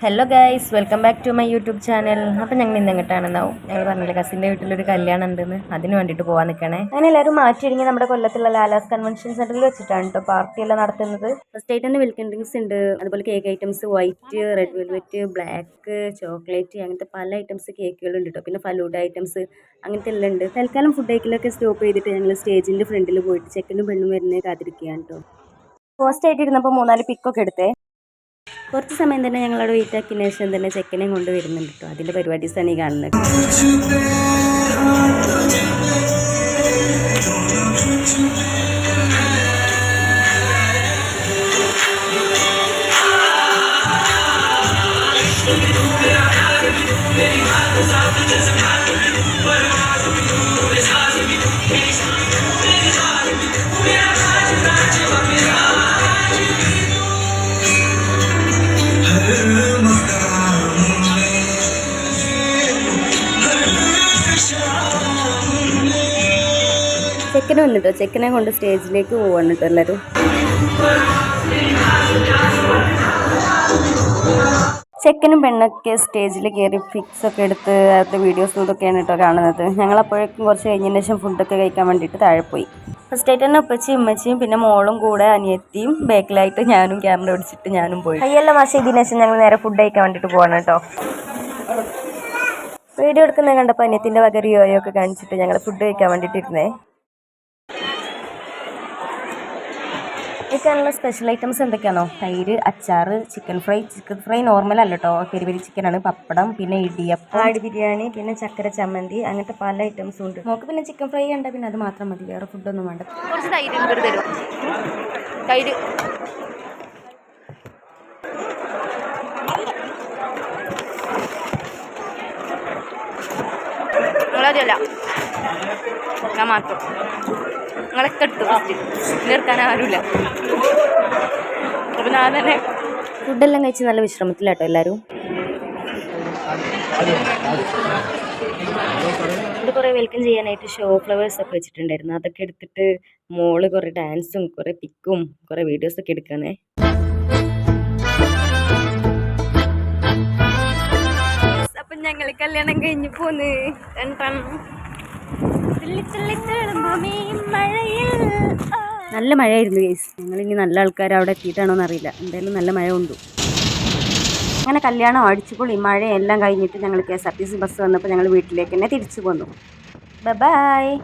Hello guys welcome back to my YouTube channel അപ്പം ഞങ്ങൾ ഇന്ന് എങ്ങോട്ടാണെന്നാവും? ഞങ്ങൾ പറഞ്ഞില്ല കസിന്റെ വീട്ടിലൊരു കല്യാണം ഉണ്ടെന്ന് അതിന് വേണ്ടിയിട്ട് പോകാൻ നിൽക്കണേ. അങ്ങനെ എല്ലാവരും മാറ്റിയൊരുങ്ങി നമ്മുടെ കൊല്ലത്തുള്ള ലാലാസ് കൺവെൻഷൻ സെന്ററിൽ വെച്ചിട്ടാണ് കേട്ടോ പാർട്ടിയെല്ലാം നടത്തുന്നത്. ഫസ്റ്റ് ആയിട്ട് തന്നെ വെൽക്കം ഡ്രിങ്ക്സ് ഉണ്ട്. അതുപോലെ cake items white red velvet black chocolate അങ്ങനത്തെ പല ഐറ്റംസ് കേക്കുകളുണ്ട് കേട്ടോ പിന്നെ ഫലൂഡ ഐറ്റംസ് അങ്ങനത്തെ എല്ലാം ഉണ്ട്. തൽക്കാലം ഫുഡ് കഴിക്കലൊക്കെ സ്റ്റോപ്പ് ചെയ്തിട്ട് ഞങ്ങൾ സ്റ്റേജിന്റെ ഫ്രണ്ടിൽ പോയിട്ട് ചെക്കനും പെണ്ണും വരുന്നത് കാത്തിരിക്കുകയാണ് കേട്ടോ ഫസ്റ്റ് ആയിട്ട് ഇരുന്നപ്പോൾ മൂന്നാൽ പിക്കൊക്കെ എടുത്തേ. കുറച്ച് സമയം തന്നെ ഞങ്ങളവിടെ വെയിറ്റ് ആക്കിയതിന് ശേഷം തന്നെ ചെക്കനെയും കൊണ്ട് വരുന്നുണ്ട് കേട്ടോ അതിന്റെ പരിപാടീസാണ് ഈ കാണുന്നത്. ചെക്കന് വന്നിട്ടോ? ചെക്കനെ കൊണ്ട് സ്റ്റേജിലേക്ക് പോവാണ് കേട്ടോ എല്ലാവരും ചെക്കനും പെണ്ണൊക്കെ സ്റ്റേജിൽ കയറി ഫിക്സ് ഒക്കെ എടുത്ത് അവിടുത്തെ വീഡിയോസും ഇതൊക്കെയാണ് കേട്ടോ കാണുന്നത്. ഞങ്ങൾ അപ്പോഴേക്കും കുറച്ച് കഴിഞ്ഞതിന് ശേഷം ഫുഡൊക്കെ കഴിക്കാൻ വേണ്ടിയിട്ട് താഴെ പോയി. ഫസ്റ്റ് ആയിട്ട് തന്നെ ഉപ്പച്ചി ഉമ്മച്ചിയും പിന്നെ മോളും കൂടെ അനിയത്തിയും ബാക്കിലായിട്ട് ഞാനും ക്യാമറ പിടിച്ചിട്ട് ഞാനും പോയി. അയ്യല്ല മാഷ ഇതിന് ശേഷം ഞങ്ങൾ നേരെ ഫുഡ് കഴിക്കാൻ വേണ്ടിയിട്ട് പോകണം കേട്ടോ. വീഡിയോ എടുക്കുന്നത് കണ്ടപ്പോൾ അനിയത്തിന്റെ വക ഒക്കെ കാണിച്ചിട്ട് ഞങ്ങൾ ഫുഡ് കഴിക്കാൻ വേണ്ടിയിട്ട് ഇരുന്നേ സ്പെഷ്യൽ ഐറ്റംസ് എന്തൊക്കെയാണോ? തൈര് അച്ചാർ chicken fry chicken fry normal അല്ല കേട്ടോ പെരിപെരി ചിക്കനാണ് പപ്പടം പിന്നെ ഇടിയപ്പം. ആട് ബിരിയാണി പിന്നെ ചക്കര ചമ്മന്തി അങ്ങനത്തെ പല ഐറ്റംസും ഉണ്ട്. നമുക്ക് പിന്നെ ചിക്കൻ ഫ്രൈ ഉണ്ട് പിന്നെ അത് മാത്രം മതി. വേറെ ഫുഡൊന്നും വേണ്ട. കുറച്ച് തൈര് തരും. തൈര്. നിങ്ങളതല്ല ഞാൻ മാത്രം നിങ്ങളൊക്കെ എടുത്തു ഫസ്റ്റ് നിർത്താൻ ആരുമില്ല അപ്പം ഞാൻ തന്നെ ഫുഡെല്ലാം കഴിച്ച് നല്ല വിശ്രമത്തിലാട്ടോ എല്ലാവരും ഇത് കുറേ വെൽക്കം ചെയ്യാനായിട്ട് ഷോ ഫ്ലവേഴ്സ് ഒക്കെ വെച്ചിട്ടുണ്ടായിരുന്നു. അതൊക്കെ എടുത്തിട്ട് മോൾ കുറേ ഡാൻസും കുറേ പിക്കും കുറേ വീഡിയോസൊക്കെ എടുക്കാനേ ഞങ്ങൾ കല്യാണം കഴിഞ്ഞ് പോന്ന്. നല്ല മഴയായിരുന്നു കേസ് ഇനി നല്ല ആൾക്കാർ അവിടെ എത്തിയിട്ടാണോ എന്നറിയില്ല. എന്തായാലും നല്ല മഴ ഉണ്ട് അങ്ങനെ കല്യാണം അടിച്ചുപൊളി മഴയെല്ലാം കഴിഞ്ഞിട്ട് ഞങ്ങൾ K S R T C bus വന്നപ്പോൾ ഞങ്ങൾ വീട്ടിലേക്ക് തന്നെ തിരിച്ചു പോന്നു. ബൈ